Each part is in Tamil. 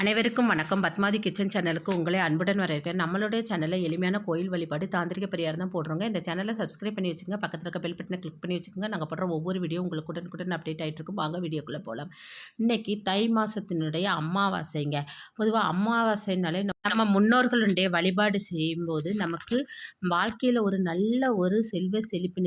அனைவருக்கும் வணக்கம். பத்மாதி கிச்சன் சேனலுக்கு உங்களை அன்புடன் வரவேற்கிறேன். நம்மளுடைய சேனலில் எளிமையான கோயில் வழிபாடு தாந்திரிக பெரியார் தான் போடுறோங்க. இந்த சேனலை சப்ஸ்கிரைப் பண்ணி வச்சுங்க பக்கத்தில் இருக்க பெல் பட்டனை கிளிக் பண்ணி வச்சுக்கோங்க. நாங்கள் போடுற ஒவ்வொரு வீடியோ உங்களுக்கு உடனுக்குடன் அப்டேட் ஆகிட்டு இருக்கும். வாங்க வீடியோக்குள்ளே போகலாம் இன்றைக்கி தை மாதத்தினுடைய அமாவாசைங்க. பொதுவாக அமாவாசைனாலே நம்ம முன்னோர்களுடைய வழிபாடு செய்யும்போது நமக்கு வாழ்க்கையில் ஒரு நல்ல ஒரு செல்வ செழிப்பு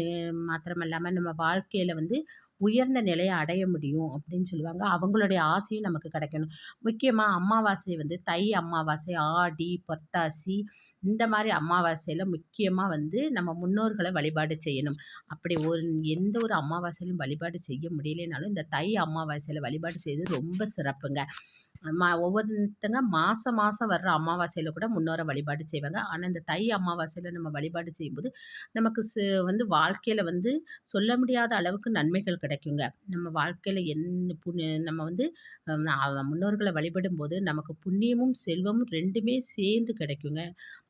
மாத்திரம் இல்லாமல் நம்ம வாழ்க்கையில் வந்து உயர்ந்த நிலையை அடைய முடியும் அப்படின்னு சொல்லுவாங்க. அவங்களுடைய ஆசையும் நமக்கு கிடைக்கணும். முக்கியமாக அமாவாசை வந்து தை அமாவாசை ஆடி பொட்டாசி இந்த மாதிரி அமாவாசையில் முக்கியமாக வந்து நம்ம முன்னோர்களை வழிபாடு செய்யணும். அப்படி ஒரு எந்த ஒரு அமாவாசையிலும் வழிபாடு செய்ய முடியலைனாலும் இந்த தை அமாவாசையில் வழிபாடு செய்வது ரொம்ப சிறப்புங்க. மா ஒவ்வொருத்தங்க மாதம் மாதம் வர்ற அமாவாசையில் கூட முன்னோரை வழிபாடு செய்வாங்க. ஆனால் இந்த தை அமாவாசையில் நம்ம வழிபாடு செய்யும்போது நமக்கு வந்து வாழ்க்கையில் வந்து சொல்ல முடியாத அளவுக்கு நன்மைகள் கிடைக்குங்க. நம்ம வாழ்க்கையில் என் புண்ணிய நம்ம வந்து முன்னோர்களை வழிபடும்போது நமக்கு புண்ணியமும் செல்வமும் ரெண்டுமே சேர்ந்து கிடைக்குங்க.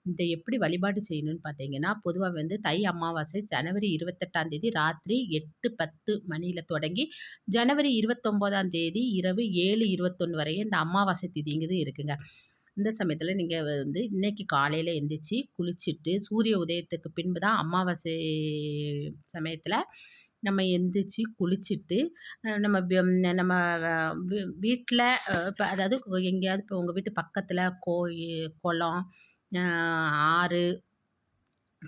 இந்த எப்படி வழிபாடு செய்யணும்னு பார்த்தீங்கன்னா பொதுவாக வந்து தை அமாவாசை ஜனவரி இருபத்தெட்டாம் தேதி ராத்திரி எட்டு பத்து மணியில் தொடங்கி ஜனவரி இருபத்தொம்போதாம் தேதி இரவு ஏழு இருபத்தொன்று வரையும் இந்த அமாவாசை திதிங்கிறது இருக்குங்க. இந்த சமயத்தில் நீங்கள் வந்து இன்றைக்கி காலையில் எந்திரிச்சு குளிச்சுட்டு சூரிய உதயத்துக்கு பின்பு தான் அமாவாசை சமயத்தில் நம்ம எந்திரிச்சு குளிச்சுட்டு நம்ம நம்ம வீட்டில் இப்போ அதாவது எங்கேயாவது இப்போ உங்கள் வீட்டு பக்கத்தில் கோயில் குளம் ஆறு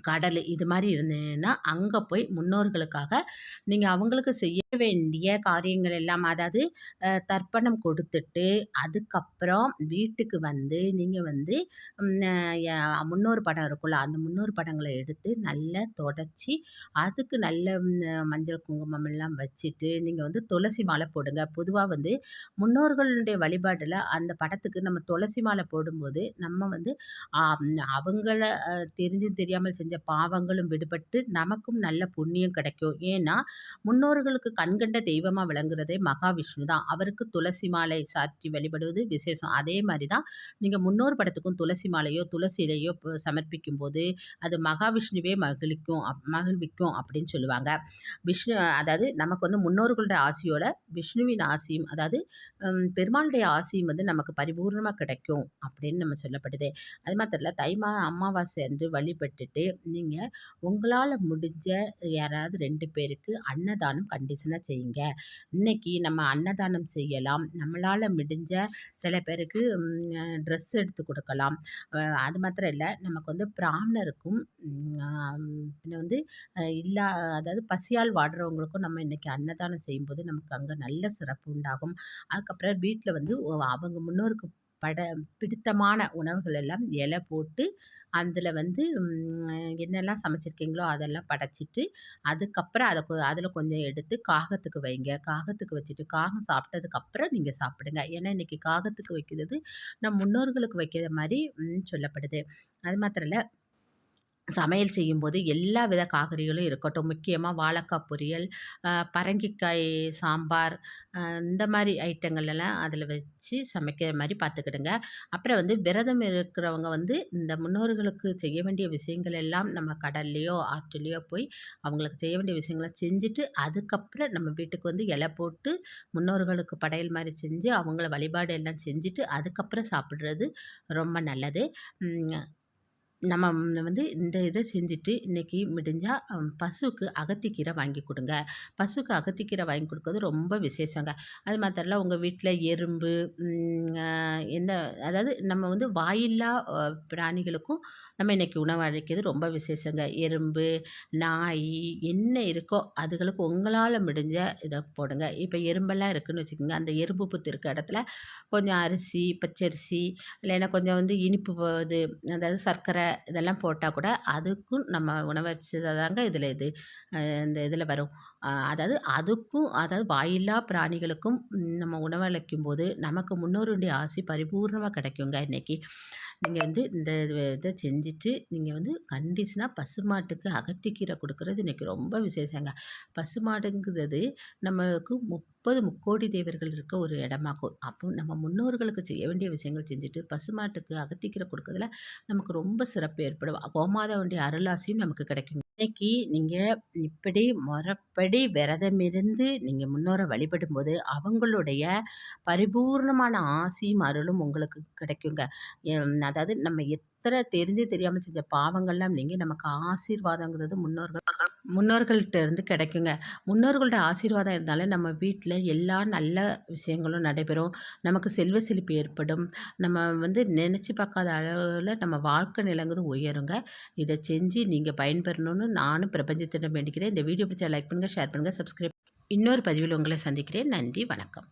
கடல் இது மாதிரி இருந்ததுன்னா அங்கே போய் முன்னோர்களுக்காக நீங்கள் அவங்களுக்கு செய்ய வேண்டிய காரியங்கள் எல்லாம் அதாவது தர்ப்பணம் கொடுத்துட்டு அதுக்கப்புறம் வீட்டுக்கு வந்து நீங்கள் வந்து முன்னோர் படம் இருக்குல்ல அந்த முன்னோர் படங்களை எடுத்து நல்லா தொடச்சி அதுக்கு நல்ல மஞ்சள் குங்குமம் எல்லாம் வச்சுட்டு நீங்கள் வந்து துளசி மாலை போடுங்க. பொதுவாக வந்து முன்னோர்களுடைய வழிபாட்டில் அந்த படத்துக்கு நம்ம துளசி மாலை போடும்போது நம்ம வந்து அவங்கள தெரிஞ்சும் தெரியாமல் செஞ்ச பாவங்களும் விடுபட்டு நமக்கும் நல்ல புண்ணியம் கிடைக்கும். ஏன்னா முன்னோர்களுக்கு கண்கண்ட தெய்வமாக விளங்குறதே மகாவிஷ்ணு தான். அவருக்கு துளசி மாலை சாற்றி வழிபடுவது விசேஷம். அதே மாதிரி தான் நீங்கள் முன்னோர் படத்துக்கும் துளசி மாலையோ துளசியிலையோ சமர்ப்பிக்கும் போது அது மகாவிஷ்ணுவே மகிழிக்கும் மகிழ்விக்கும் அப்படின்னு சொல்லுவாங்க. விஷ்ணு அதாவது நமக்கு வந்து முன்னோர்களுடைய ஆசையோட விஷ்ணுவின் ஆசையும் அதாவது பெருமாளுடைய ஆசையும் வந்து நமக்கு பரிபூர்ணமாக கிடைக்கும் அப்படின்னு நம்ம சொல்லப்படுது. அது மாத்திரம் தைமா அமாவாசை என்று வழிபட்டுட்டு நீங்கள் உங்களால் முடிஞ்ச யாராவது ரெண்டு பேருக்கு அன்னதானம் கண்டிஷன் கண்டிஷனாக செய்யுங்க. இன்றைக்கி நம்ம அன்னதானம் செய்யலாம். நம்மளால் முடிஞ்ச சில பேருக்கு ட்ரெஸ் எடுத்து கொடுக்கலாம். அது மாத்திரம் இல்லை. நமக்கு வந்து பிராமணருக்கும் பின்ன வந்து இல்லா அதாவது பசியால் வாடுறவங்களுக்கும் நம்ம இன்றைக்கி அன்னதானம் செய்யும்போது நமக்கு அங்கே நல்ல சிறப்பு உண்டாகும். அதுக்கப்புறம் வீட்டில் வந்து அவங்க முன்னோருக்கு பட பிடித்தமான உணவுகள் எல்லாம் இலை போட்டு அதில் வந்து என்னெல்லாம் சமைச்சிருக்கீங்களோ அதெல்லாம் படைச்சிட்டு அதுக்கப்புறம் அதை அதில் கொஞ்சம் எடுத்து காகத்துக்கு வைங்க. காகத்துக்கு வச்சுட்டு காகம் சாப்பிட்டதுக்கப்புறம் நீங்கள் சாப்பிடுங்க. ஏன்னா இன்றைக்கி காகத்துக்கு வைக்கிறது நம் முன்னோர்களுக்கு வைக்கிற மாதிரி சொல்லப்படுது. அது மாத்திரம் இல்லை சமையல் செய்யும்போது எல்லா வித காய்கறிகளும் இருக்கட்டும். முக்கியமாக வாழைக்காய் பொரியல் பரங்கிக்காய் சாம்பார் இந்த மாதிரி ஐட்டங்கள் எல்லாம் அதில் வச்சு சமைக்கிற மாதிரி பார்த்துக்கிடுங்க. அப்புறம் வந்து விரதம் இருக்கிறவங்க வந்து இந்த முன்னோர்களுக்கு செய்ய வேண்டிய விஷயங்கள் எல்லாம் நம்ம கடல்லையோ ஆற்றுலையோ போய் அவங்களுக்கு செய்ய வேண்டிய விஷயங்களை செஞ்சுட்டு அதுக்கப்புறம் நம்ம வீட்டுக்கு வந்து இலை போட்டு முன்னோர்களுக்கு படையல் மாதிரி செஞ்சு அவங்கள வழிபாடு எல்லாம் செஞ்சுட்டு அதுக்கப்புறம் சாப்பிட்றது ரொம்ப நல்லது. நம்ம வந்து இந்த இதை செஞ்சுட்டு இன்றைக்கி முடிஞ்சால் பசுவுக்கு அகத்திக்கீரை வாங்கி கொடுங்க. பசுவுக்கு அகத்திக்கீரை வாங்கி கொடுக்கறது ரொம்ப விசேஷங்க. அது மாத்திரலாம் உங்கள் வீட்டில் எறும்பு எந்த அதாவது நம்ம வந்து வாயில்லா பிராணிகளுக்கும் நம்ம இன்றைக்கி உணவு அழைக்கிறது ரொம்ப விசேஷங்க. எறும்பு நாய் என்ன இருக்கோ அதுகளுக்கு உங்களால் முடிஞ்ச இதை போடுங்க. இப்போ எறும்பெல்லாம் இருக்குதுன்னு வச்சுக்கோங்க. அந்த எறும்பு புத்து இருக்க இடத்துல கொஞ்சம் அரிசி பச்சரிசி இல்லைன்னா கொஞ்சம் வந்து இனிப்பு இது அதாவது சர்க்கரை இதெல்லாம் போட்டால் கூட அதுக்கும் நம்ம உணவரிசிதை தாங்க இதில் இது இந்த இதில் வரும். அதாவது அதுக்கும் அதாவது வாயில்லா பிராணிகளுக்கும் நம்ம உணவளிக்கும் போது நமக்கு முன்னோருடைய ஆசை பரிபூர்ணமாக கிடைக்குங்க இன்றைக்கி நீங்கள் வந்து இந்த இதை செஞ்சுட்டு நீங்கள் வந்து கண்டிஷனாக பசுமாட்டுக்கு அகத்திக்கீரை கொடுக்குறது இன்றைக்கி ரொம்ப விசேஷங்க. பசுமாடுங்கிறது நமக்கு முப்பது முக்கோடி தேவர்கள் இருக்க ஒரு இடமாக்கும். அப்போ நம்ம முன்னோர்களுக்கு செய்ய வேண்டிய விஷயங்கள் செஞ்சுட்டு பசுமாட்டுக்கு அகத்திக்கிற கொடுக்கறதுல நமக்கு ரொம்ப சிறப்பு ஏற்படும். கோமாதாவுடைய அருளாசியும் நமக்கு கிடைக்கும். இன்னைக்கு நீங்கள் இப்படி முறைப்படி விரதமிருந்து நீங்கள் முன்னோரை வழிபடும்போது அவங்களுடைய பரிபூர்ணமான ஆசியும் அருளும் உங்களுக்கு கிடைக்குங்க. அதாவது நம்ம எத் எத்தனை தெரிஞ்சு தெரியாமல் செஞ்ச பாவங்கள்லாம் நீங்கள் நமக்கு ஆசீர்வாதங்கிறது முன்னோர்கள் முன்னோர்கள்ட்ட இருந்து கிடைக்குங்க. முன்னோர்களோட ஆசீர்வாதம் இருந்தாலே நம்ம வீட்டில் எல்லா நல்ல விஷயங்களும் நடைபெறும். நமக்கு செல்வ செழிப்பு ஏற்படும். நம்ம வந்து நினச்சி பார்க்காத அளவில் நம்ம வாழ்க்கை நிலங்குது உயருங்க. இதை செஞ்சு நீங்கள் பயன்பெறணும்னு நானும் பிரபஞ்சத்திடம் வேண்டிக்கிறேன். இந்த வீடியோ பிடிச்சா லைக் பண்ணுங்கள் ஷேர் பண்ணுங்கள் சப்ஸ்கிரைப் இன்னொரு பதிவில் உங்களை சந்திக்கிறேன். நன்றி வணக்கம்.